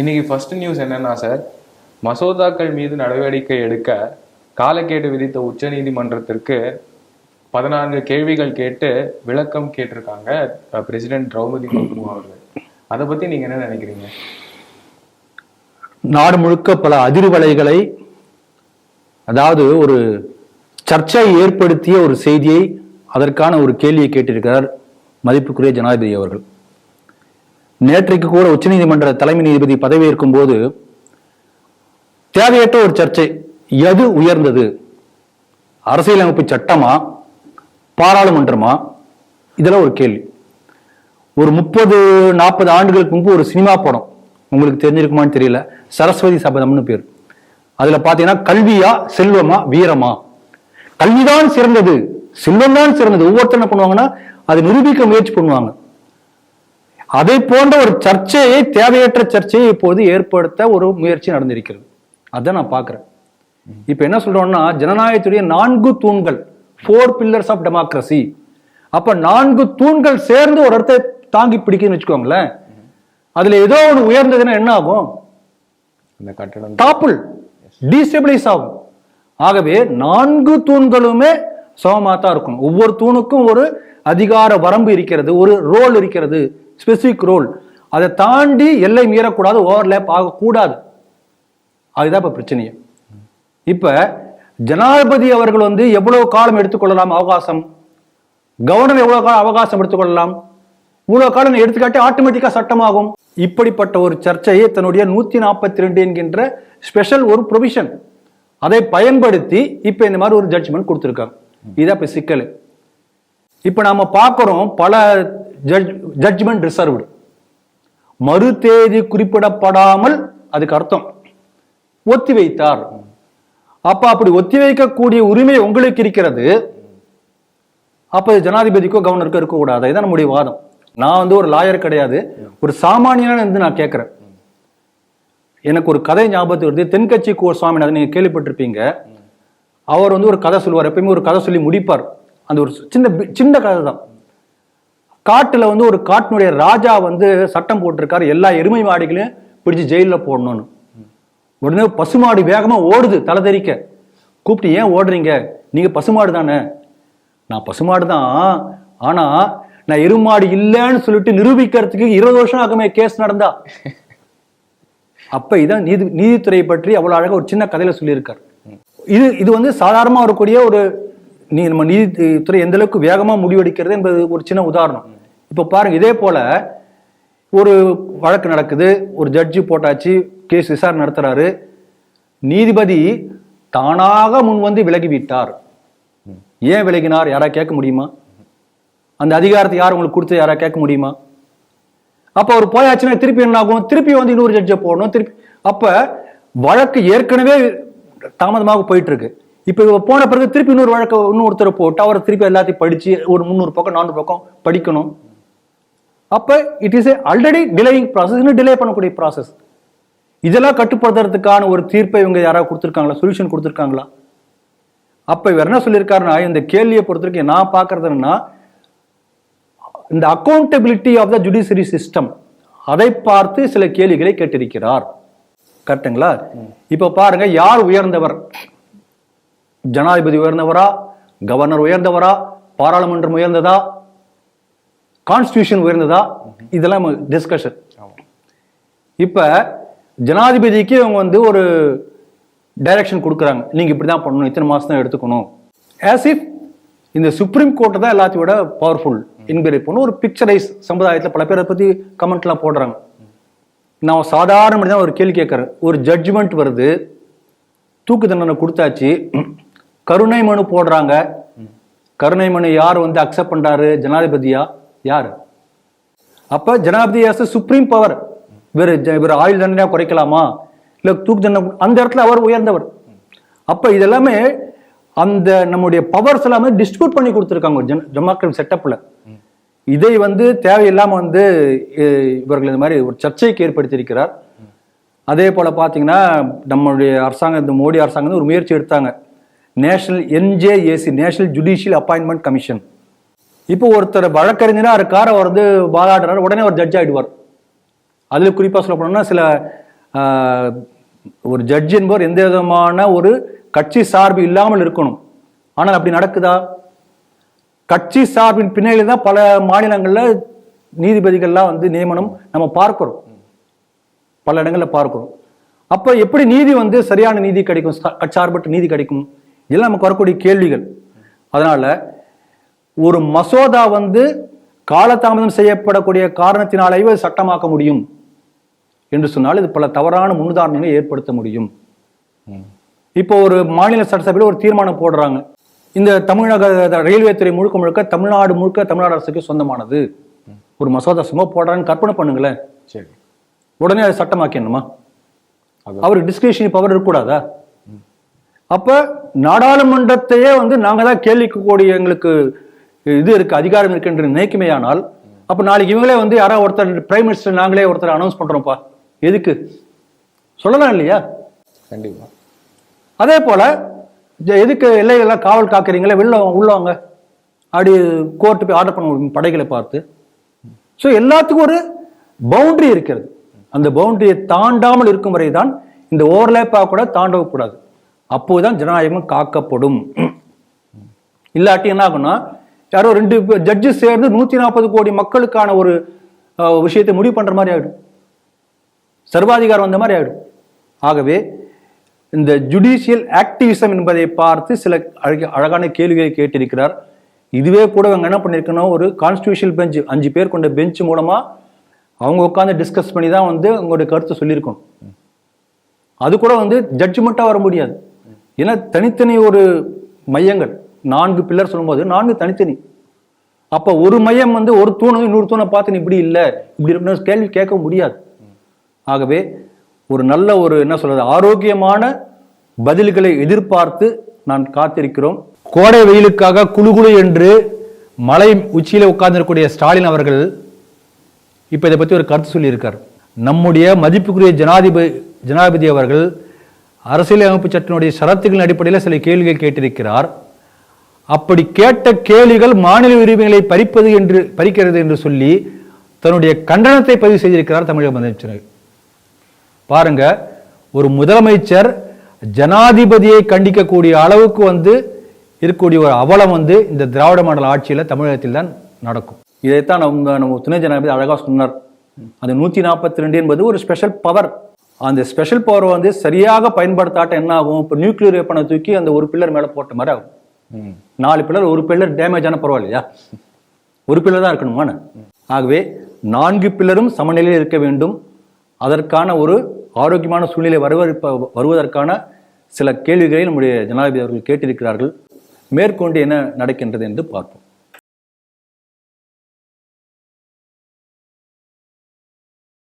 இன்னைக்கு first news என்னன்னா sir மசோதாக்கள் மீது நடவடிக்கை எடுக்க காலக்கேடு விதித்த உச்சநீதிமன்றத்திற்கு பதினான்கு கேள்விகள் கேட்டு விளக்கம் கேட்டிருக்காங்க பிரசிடென்ட் திரௌபதி முர்மு அவர்கள். அதை பத்தி நீங்க என்ன நினைக்கிறீங்க? நாடு முழுக்க பல அதிர்வலைகளை அதாவது ஒரு சர்ச்சை ஏற்படுத்திய ஒரு செய்தியை அதற்கான ஒரு கேள்வியை கேட்டிருக்கிறார் மதிப்புக்குரிய ஜனாதிபதி அவர்கள். நேற்றைக்கு கூட உச்சநீதிமன்ற தலைமை நீதிபதி பதவியேற்கும் போது தேவையற்ற ஒரு சர்ச்சை. எது உயர்ந்தது? அரசியலமைப்பு சட்டமா? பாராளுமன்றமா? இதெல்லாம் ஒரு கேள்வி. ஒரு முப்பது நாற்பது ஆண்டுகளுக்கு முன்பு ஒரு சினிமா படம். உங்களுக்கு தெரிஞ்சிருக்குமான்னு தெரியல. சரஸ்வதி சபதம்னு பேர். அதுல பாத்தீங்கன்னா கல்வியா செல்வமா வீரமா? கல்விதான் சிறந்தது. செல்வம் தான் சிறந்தது. ஒவ்வொருத்தர் என்ன பண்ணுவாங்கன்னா அதை நிரூபிக்க முயற்சி பண்ணுவாங்க. அதை போன்ற ஒரு சர்ச்சையை தேவையற்ற சர்ச்சையை இப்போது ஏற்படுத்த ஒரு முயற்சி நடந்திருக்கிறது. அதான் நான் பார்க்கிறேன். இப்ப என்ன சொல்றோம்னா ஜனநாயகத்துடைய நான்கு தூண்கள் ஃபோர் பில்லர்ஸ் ஆஃப் டெமோக்ரஸி அப்ப நான்கு தூண்கள் சேர்ந்து ஒரு இடத்தை தாங்கி பிடிக்குதுன்னு வச்சுக்கோங்களேன். அதுல ஏதோ ஒன்று உயர்ந்ததுன்னா என்ன ஆகும்? அந்த கட்டடம் டீஸ்டெபிளைஸ் ஆகும். ஆகவே நான்கு தூண்களுமே சமமாக தான் இருக்கும். ஒவ்வொரு தூணுக்கும் ஒரு அதிகார வரம்பு இருக்கிறது ஒரு ரோல் இருக்கிறது. ஸ்பெசிஃபிக் ரோல் அதை தாண்டி எல்லை மீறக்கூடாது ஓவர்லேப் ஆகக்கூடாது. அதுதான் இப்ப பிரச்சனையே. இப்ப ஜனாதிபதி அவர்கள் வந்து எவ்வளவு காலம் எடுத்துக்கொள்ளலாம் அவகாசம்? கவர்னர் எவ்வளவு காலம் அவகாசம் எடுத்துக்கொள்ளலாம்? இவ்வளவு காலம் எடுத்துக்காட்டி ஆட்டோமேட்டிக்கா சட்டமாகும். இப்படிப்பட்ட ஒரு சர்ச்சையை தன்னுடைய நூத்தி நாற்பத்தி ரெண்டு என்கின்ற ஸ்பெஷல் ஒரு ப்ரொவிஷன் அதை பயன்படுத்தி இப்ப இந்த மாதிரி ஒரு ஜட்ஜ்மெண்ட் கொடுத்துருக்காங்க. இதான் இப்ப சிக்கல். இப்ப நாம பாக்குறோம் பல ஜட்ஜ்மெண்ட் ரிசர்வ்டு மறு தேதி குறிப்பிடப்படாமல் அதுக்கு அர்த்தம். ஒத்தி வைத்தார். அப்ப அப்படி ஒத்தி வைக்கக்கூடிய உரிமை உங்களுக்கு இருக்கிறது. அப்ப இது ஜனாதிபதிக்கோ கவர்னருக்கோ இருக்கக்கூடாது. இதுதான் நம்முடைய வாதம். நான் வந்து ஒரு லாயர் கிடையாது. ஒரு சாமானியனா இருந்து நான் கேட்கிறேன். எனக்கு ஒரு கதை ஞாபகத்துக்கு வருது. தென்கட்சி கோ சுவாமிநாதன் நீங்க கேள்விப்பட்டிருப்பீங்க. அவர் வந்து ஒரு கதை சொல்லுவார். எப்பயுமே ஒரு கதை சொல்லி முடிப்பார். அந்த ஒரு சின்ன பி- சின்ன கதை தான் காட்டில் வந்து ஒரு காட்டினுடைய ராஜா வந்து சட்டம் போட்டிருக்காரு. எல்லா எருமை மாடுகளையும் பிடிச்சு ஜெயிலில் போடணும்னு. உடனே பசுமாடு வேகமாக ஓடுது தலை தெரிக்க கூப்பிட்டு ஏன் ஓடுறீங்க? நீங்கள் பசுமாடு தானே? நான் பசுமாடு தான். ஆனால் நான் எருமாடு இல்லைன்னு சொல்லிட்டு நிரூபிக்கிறதுக்கு இருபது வருஷம் ஆகுமே கேஸ் நடந்தா. அப்போ இதான் நீதி நீதித்துறையை பற்றி அவ்வளோ அழகாக ஒரு சின்ன கதையில் சொல்லியிருக்கார். இது இது வந்து சாதாரணமாக வரக்கூடிய ஒரு நீ நம்ம நீதித்துறை எந்த அளவுக்கு வேகமாக முடிவெடுக்கிறது என்பது ஒரு சின்ன உதாரணம். இப்போ பாருங்க இதே போல ஒரு வழக்கு நடக்குது ஒரு ஜட்ஜி போட்டாச்சு கேஸ் விசாரணை நடத்துறாரு. நீதிபதி தானாக முன் வந்து விலகி விட்டார் ஏன் விலகினார்? யாரா கேட்க முடியுமா? அந்த அதிகாரத்தை யார் உங்களுக்கு கொடுத்து யாரா கேட்க முடியுமா? அப்ப அவர் போயாச்சுன்னா திருப்பி என்ன ஆகும்? திருப்பி வந்து இன்னொரு ஜட்ஜை போடணும். திருப்பி அப்ப வழக்கு ஏற்கனவே தாமதமாக போயிட்டு இருக்கு. இப்ப இவர் போன பிறகு திருப்பி இன்னொரு வழக்கு இன்னொருத்தரை போட்டு அவரை திருப்பி எல்லாத்தையும் படிச்சு ஒரு முந்நூறு பக்கம் நானூறு பக்கம் படிக்கணும். அப்ப it is already delaying process இன்னும் டிலே பண்ணக்கூடிய ப்ராசஸ் இதெல்லாம் கட்டுப்படுத்துறதுக்கான ஒரு தீர்ப்பை இவங்க யாராவது கொடுத்துருக்காங்களா? சொல்யூஷன் கொடுத்துருக்காங்களா? அப்ப இவர் என்ன சொல்லியிருக்காருன்னா இந்த கேள்வியை பொறுத்த வரைக்கும் நான் பார்க்கறது என்னன்னா இந்த accountability of the judiciary system அதை பார்த்து சில கேள்விகளை கேட்டிருக்கிறார். கரெக்டுங்களா இப்ப பாருங்க யார் உயர்ந்தவர்? ஜனாதிபதி உயர்ந்தவரா கவர்னர் உயர்ந்தவரா பாராளுமன்றம் உயர்ந்ததா கான்ஸ்டியூஷன் உயர்ந்ததா? இதெல்லாம் டிஸ்கஷன் இப்போ ஜனாதிபதிக்கு இவங்க வந்து ஒரு டைரக்ஷன் கொடுக்குறாங்க. நீங்கள் இப்படி தான் பண்ணணும். இத்தனை மாதம் தான் எடுத்துக்கணும். ஆஸ் இஃப் இந்த சுப்ரீம் கோர்ட்டை தான் எல்லாத்தையும் விட பவர்ஃபுல் என்கரே பண்ணணும் ஒரு பிக்சரைஸ் சமுதாயத்தில் பல பேர் அதை கமெண்ட்லாம் போடுறாங்க. நான் சாதாரண தான் ஒரு கேள்வி கேட்குறேன். ஒரு ஜட்ஜ்மெண்ட் வருது. தூக்கு தண்டனை கொடுத்தாச்சு. கருணை மனு போடுறாங்க. கருணை மனு யார் வந்து அக்செப்ட் பண்றாரு? ஜனாதிபதியா யார்? அப்ப ஜனாதிபதி as சுப்ரீம் பவர் இவர் ஜ- இவர் ஆயுள் தண்டனையா குறைக்கலாமா? இல்லை தூக்கு தண்டனை அந்த இடத்துல அவர் உயர்ந்தவர். அப்ப இதெல்லாமே அந்த நம்முடைய பவர்ஸ் எல்லாமே டிஸ்ட்ரிபியூட் பண்ணி கொடுத்துருக்காங்க. ஒரு ஜன டெமோக்ரட் செட்டப்ல இதை வந்து தேவையில்லாம வந்து இவர்கள் இந்த மாதிரி ஒரு சர்ச்சைக்கு ஏற்படுத்தியிருக்கிறார். அதே போல பாத்தீங்கன்னா நம்மளுடைய அரசாங்கம் இந்த மோடி அரசாங்கம் ஒரு முயற்சி எடுத்தாங்க. National NJAC national judicial appointment commission. இப்போ ஒருத்தர் வழக்கறிஞராக இருக்கார் அவர் வந்து வாதாடுறாரு உடனே ஒரு ஜட்ஜ் ஆகிடுவார் அதில் குறிப்பாக சொல்ல போனோம்னா சில ஒரு ஜட்ஜ் என்பவர் எந்த விதமான ஒரு கட்சி சார்பு இல்லாமல் இருக்கணும். ஆனால் அப்படி நடக்குதா? கட்சி சார்பின் பின்னணியில் தான் பல மாநிலங்களில் நீதிபதிகள்லாம் வந்து நியமனம் நம்ம பார்க்குறோம். பல இடங்களில் பார்க்குறோம். அப்போ எப்படி நீதி வந்து சரியான நீதி கிடைக்கும்? சார்பற்ற நீதி கிடைக்கும்? இதெல்லாம் நமக்கு வரக்கூடிய கேள்விகள். அதனால ஒரு மசோதா வந்து காலதாமதம் செய்யப்படக்கூடிய காரணத்தினாலேயே சட்டமாக்க முடியும். என்று சொன்னால் இது பல தவறான முன்னுதாரணங்களை ஏற்படுத்த முடியும். இப்போ ஒரு மாநில சட்டசபையில் ஒரு தீர்மானம் போடுறாங்க. இந்த தமிழக ரயில்வே துறை முழுக்க முழுக்க தமிழ்நாடு முழுக்க தமிழ்நாடு அரசுக்கு சொந்தமானது. ஒரு மசோதா சும்மா போடுறான்னு கற்பனை பண்ணுங்களேன். சரி. உடனே அதை சட்டமாக்கணுமா அவருக்கு டிஸ்கிரிப்ஷன் பவர் இருக்கக்கூடாதா? அப்ப நாடாளுமன்றத்தையே வந்து நாங்க தான் கேள்விக்கூடிய எங்களுக்கு இது இருக்கு அதிகாரம் இருக்கு என்று நினைக்குமேயானால் அப்ப நாளைக்கு இவங்களே வந்து யாரோ ஒருத்தர் பிரைம் மினிஸ்டர் நாங்களே ஒருத்தர் அனௌன்ஸ் பண்றோம்ப்பா. எதுக்கு? சொல்லலாம் இல்லையா? கண்டிப்பா. அதே போல எதுக்கு எல்லைகள்லாம் காவல் காக்குறீங்களே வெளில வாங்க, உள்ள வாங்க. அப்படி கோர்ட்டு போய் ஆர்டர் பண்ண படைகளை பார்த்து. ஸோ எல்லாத்துக்கும் ஒரு பவுண்டரி இருக்கிறது. அந்த பவுண்டரியை தாண்டாமல் இருக்கும் வரை தான் இந்த ஓவர்லேப்பாக கூட அப்போது தான் ஜனநாயகம் காக்கப்படும். இல்லாட்டி என்ன ஆகும்னா யாரோ ரெண்டு ஜட்ஜு சேர்ந்து நூற்றி நாற்பது கோடி மக்களுக்கான ஒரு விஷயத்தை முடிவு பண்ணுற மாதிரி ஆகிடும் சர்வாதிகாரம் வந்த மாதிரி ஆகிடும் ஆகவே இந்த ஜுடிஷியல் ஆக்டிவிசம் என்பதை பார்த்து சில அழக அழகான கேள்விகளை கேட்டிருக்கிறார். இதுவே கூட அவங்க என்ன பண்ணியிருக்கணும் ஒரு கான்ஸ்டியூஷனல் பெஞ்ச் அஞ்சு பேர் கொண்ட பெஞ்ச் மூலமாக அவங்க உட்காந்து டிஸ்கஸ் பண்ணி தான் வந்து அவங்களுடைய கருத்தை சொல்லியிருக்கணும். அது கூட வந்து ஜட்ஜ்மெண்ட்டாக வர முடியாது. ஏன்னா தனித்தனி ஒரு மையங்கள். நான்கு பில்லர் சொல்லும்போது நான்கு தனித்தனி. அப்போ ஒரு மையம் வந்து ஒரு தூணு இன்னொரு தூணை பார்த்து இப்படி இல்லை இப்படி இருக்கணும் கேள்வி கேட்க முடியாது. ஆகவே ஒரு நல்ல ஒரு என்ன சொல்றது ஆரோக்கியமான பதில்களை எதிர்பார்த்து நான் காத்திருக்கிறோம். கோடை வெயிலுக்காக குழுகுழு என்று மலை உச்சியில் உட்கார்ந்திருக்கக்கூடிய ஸ்டாலின் அவர்கள் இப்போ இதை பற்றி ஒரு கருத்து சொல்லியிருக்கார். நம்முடைய மதிப்புக்குரிய ஜனாதிபதி ஜனாதிபதி அவர்கள் அரசியலமைப்பு சட்டத்தினுடைய ஷரத்துகளின் அடிப்படையில் சில கேள்விகள் கேட்டிருக்கிறார். அப்படி கேட்ட கேள்விகள் மாநில உரிமைகளை பறிப்பது என்று பறிக்கிறது என்று சொல்லி தன்னுடைய கண்டனத்தை பதிவு செய்திருக்கிறார் தமிழக முதலமைச்சர் பாருங்க ஒரு முதலமைச்சர் ஜனாதிபதியை கண்டிக்கக்கூடிய அளவுக்கு வந்து இருக்கக்கூடிய ஒரு அவலம் வந்து இந்த திராவிட மாடல் ஆட்சியில் தமிழகத்தில் தான் நடக்கும். இதைத்தான் நம்ம நம்ம துணை ஜனாதிபதி அழகாக சொன்னார். அந்த நூற்றி நாற்பத்தி ரெண்டு என்பது ஒரு ஸ்பெஷல் பவர் அந்த ஸ்பெஷல் பவர் வந்து சரியாக பயன்படுத்தாட்ட என்ன ஆகும் இப்போ நியூக்ளியர் வெப்பனை தூக்கி அந்த ஒரு பில்லர் மேல போட்ட மாதிரி ஆகும். நாலு பில்லர் ஒரு பில்லர் டேமேஜ் ஆன பரவாயில்லையா? ஒரு பில்லர் தான் இருக்கணுமா ஆகவே நான்கு பில்லரும் சமநிலையில் இருக்க வேண்டும். அதற்கான ஒரு ஆரோக்கியமான சூழ்நிலை வருவதற்கு வருவதற்கான சில கேள்விகளை நம்முடைய ஜனாதிபதி அவர்கள் கேட்டிருக்கிறார்கள். மேற்கொண்டு என்ன நடக்கின்றது என்று பார்ப்போம்.